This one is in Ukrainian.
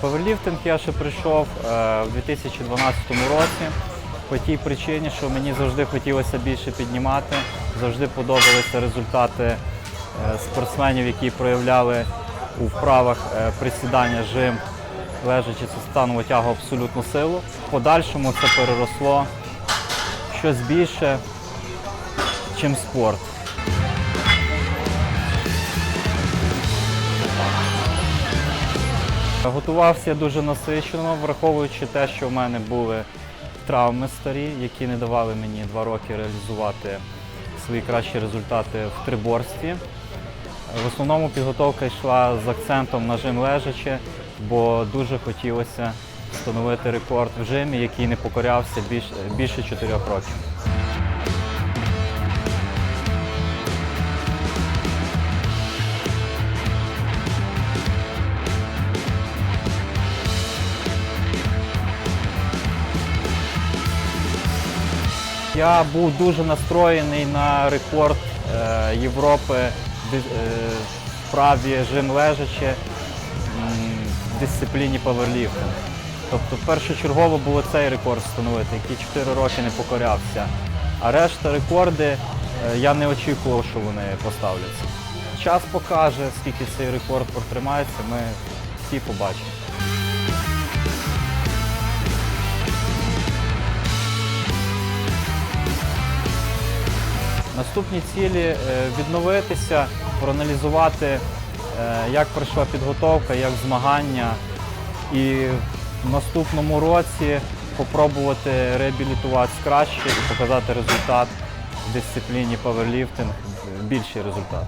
Паверліфтинг я ще прийшов е, в 2012 році по тій причині, що мені завжди хотілося більше піднімати, завжди подобалися результати е, спортсменів, які проявляли у вправах е, присідання, жим, лежачи це станову тягу абсолютну силу. В подальшому це переросло щось більше, чим спорт. Готувався я дуже насичено, враховуючи те, що в мене були травми старі, які не давали мені два роки реалізувати свої кращі результати в триборстві. В основному підготовка йшла з акцентом на жим лежачи, бо дуже хотілося встановити рекорд в жимі, який не покорявся більш, більше 4 років. Я був дуже настроєний на рекорд е, Європи е, в праві жим лежачи дисципліні паверліфтинг. Тобто першочергово було цей рекорд встановити, який 4 роки не покорявся. А решта рекорди е, я не очікував, що вони поставляться. Час покаже, скільки цей рекорд протримається, ми всі побачимо. Наступні цілі е, відновитися, проаналізувати, як пройшла підготовка, як змагання, і в наступному році спробувати реабілітуватися краще і показати результат в дисципліні паверліфтинг, більший результат.